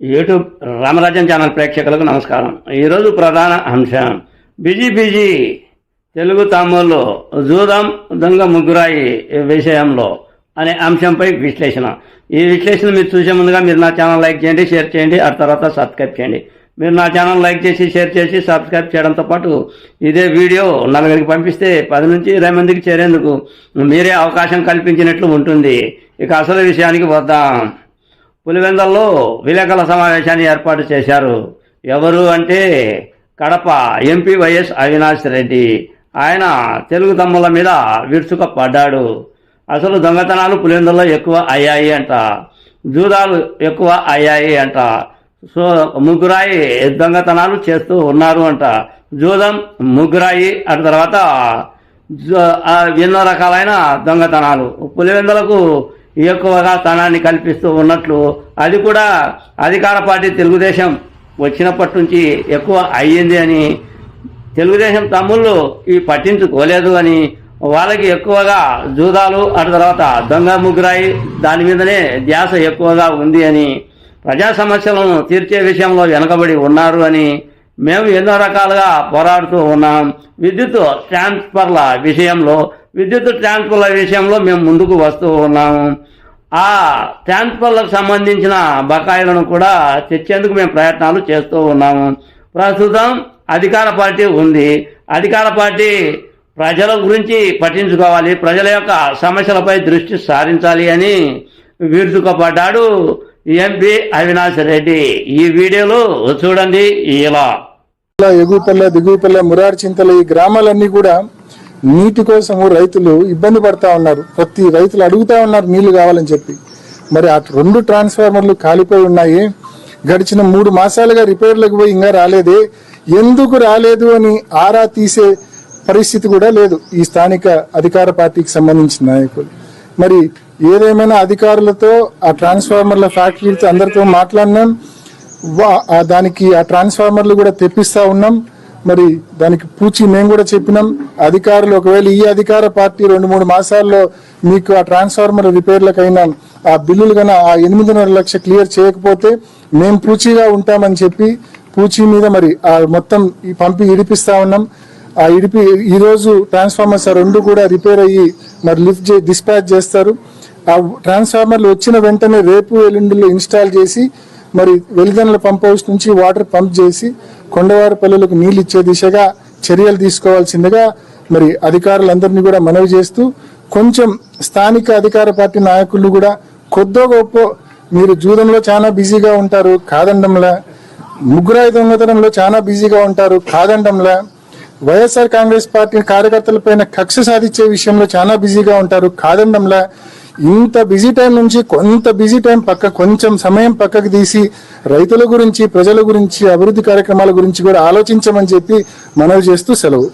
YouTube రామరాజ్యం channel ప్రేక్షకులకు నమస్కారం. ఈరోజు ప్రధాన అంశం. బిజీ బిజీ తెలుగు తమ్ముళ్ళు జూదం దొంగ ముగ్గురాయి విషయంలో అనే అంశంపై విశ్లేషణ. ఈ విశ్లేషణ మీరు చూసే ముందుగా మీరు నా ఛానల్ లైక్ చేయండి షేర్ చేయండి ఆ తర్వాత సబ్స్క్రైబ్ చేయండి. మీరు నా ఛానల్ లైక్ చేసి షేర్ చేసి సబ్స్క్రైబ్ చేయడంతో పాటు ఇదే వీడియో నలుగురికి పంపిస్తే పది నుంచి ఇరవై మందికి చేరేందుకు మీరే అవకాశం కల్పించినట్లు ఉంటుంది. ఇక అసలు విషయానికి వద్దాం. పులివెందల్లో విలేకరుల సమావేశాన్ని ఏర్పాటు చేశారు. ఎవరు అంటే Kadapa MP Y S Avinash Reddy. ఆయన తెలుగు తమ్ముల మీద విరుచుక పడ్డాడు. అసలు దొంగతనాలు పులివెందుల్లో ఎక్కువ అయ్యాయి అంట. జూదాలు ఎక్కువ అయ్యాయి అంట. సో ముగ్గురాయి దొంగతనాలు చేస్తూ ఉన్నారు అంట. జూదం ముగ్గురాయి అటు తర్వాత ఎన్నో రకాలైన దొంగతనాలు. పులివెందులకు ఎక్కువగా స్థానాన్ని కల్పిస్తూ ఉన్నట్లు అది కూడా అధికార పార్టీ తెలుగుదేశం వచ్చినప్పటి నుంచి ఎక్కువ అయ్యింది అని తెలుగుదేశం తమ్ముళ్ళు ఇవి పట్టించుకోలేదు అని వాళ్ళకి ఎక్కువగా జూదాలు అటు తర్వాత దొంగ ముగ్గురాయి దాని మీదనే ధ్యాస ఎక్కువగా ఉంది అని ప్రజా సమస్యలను తీర్చే విషయంలో వెనకబడి ఉన్నారు అని మేము ఎన్నో రకాలుగా పోరాడుతూ ఉన్నాం. విద్యుత్ ట్రాన్స్ఫర్ల విషయంలో విద్యుత్ ట్రాన్స్ఫర్ల విషయంలో మేము ముందుకు వస్తూ ఉన్నాము. ఆ ట్రాన్స్ఫర్లకు సంబంధించిన బకాయిలను కూడా తెచ్చేందుకు మేము ప్రయత్నాలు చేస్తూ ఉన్నాము. ప్రస్తుతం అధికార పార్టీ ఉంది. అధికార పార్టీ ప్రజల గురించి పట్టించుకోవాలి. ప్రజల యొక్క సమస్యలపై దృష్టి సారించాలి అని విరుచుకుపడ్డాడు ఎంపీ అవినాష్ రెడ్డి. ఈ వీడియోలో చూడండి. ఇలా ఎగుపల్లె దిగుపల్లె మురారి చింతల ఈ గ్రామాలన్నీ కూడా నీటి కోసము రైతులు ఇబ్బంది పడతా ఉన్నారు. ప్రతి రైతులు అడుగుతా ఉన్నారు నీళ్ళు కావాలని చెప్పి. మరి ఆ రెండు ట్రాన్స్ఫార్మర్లు కాలిపోయి ఉన్నాయి. గడిచిన మూడు మాసాలుగా రిపేర్లకు పోయి ఇంకా రాలేదే. ఎందుకు రాలేదు అని ఆరా తీసే పరిస్థితి కూడా లేదు. ఈ స్థానిక అధికార పార్టీకి సంబంధించిన నాయకులు. మరి ఏదేమైనా అధికారులతో ఆ ట్రాన్స్ఫార్మర్ల ఫ్యాక్టరీతో అందరితో మాట్లాడినాం. వా- ఆ దానికి ఆ ట్రాన్స్ఫార్మర్లు కూడా తెప్పిస్తా ఉన్నాం. మరి దానికి పూచి మేము కూడా చెప్పినాం. అధికారులు ఒకవేళ ఈ అధికార పార్టీ రెండు మూడు మాసాల్లో మీకు ఆ ట్రాన్స్ఫార్మర్ రిపేర్లకైనా ఆ బిల్లులు కన్నా ఆ ఎనిమిదిన్నర లక్ష క్లియర్ చేయకపోతే మేము పూచీగా ఉంటామని చెప్పి పూచీ మీద మరి ఆ మొత్తం ఈ పంపి ఇడిపిస్తా ఉన్నాం. ఆ ఇడిపి ఈరోజు ట్రాన్స్ఫార్మర్స్ ఆ రెండు కూడా రిపేర్ అయ్యి మరి లిఫ్ట్ డిస్పాచ్ చేస్తారు. ఆ ట్రాన్స్ఫార్మర్లు వచ్చిన వెంటనే రేపు ఎల్లుండిలో ఇన్స్టాల్ చేసి మరి వెలిదనల పంప్ హౌస్ నుంచి వాటర్ పంప్ చేసి కొండవారి పల్లెలకు నీళ్ళు ఇచ్చే దిశగా చర్యలు తీసుకోవాల్సిందిగా మరి అధికారులందరినీ కూడా మనవి చేస్తూ కొంచెం స్థానిక అధికార పార్టీ నాయకులు కూడా కొద్దో గొప్ప మీరు జూదంలో చాలా బిజీగా ఉంటారు కాదండంలా. ముగ్గురాయి దొంగతనంలో చాలా బిజీగా ఉంటారు కాదండంలా. వైఎస్ఆర్ కాంగ్రెస్ పార్టీ కార్యకర్తలపైన కక్ష సాధించే విషయంలో చాలా బిజీగా ఉంటారు కాదండంలా. ఇంత బిజీ టైం నుంచి కొంత బిజీ టైం పక్క కొంచెం సమయం పక్కకు తీసి రైతుల గురించి ప్రజల గురించి అభివృద్ధి కార్యక్రమాల గురించి కూడా ఆలోచించమని చెప్పి మనవి చేస్తూ సెలవు.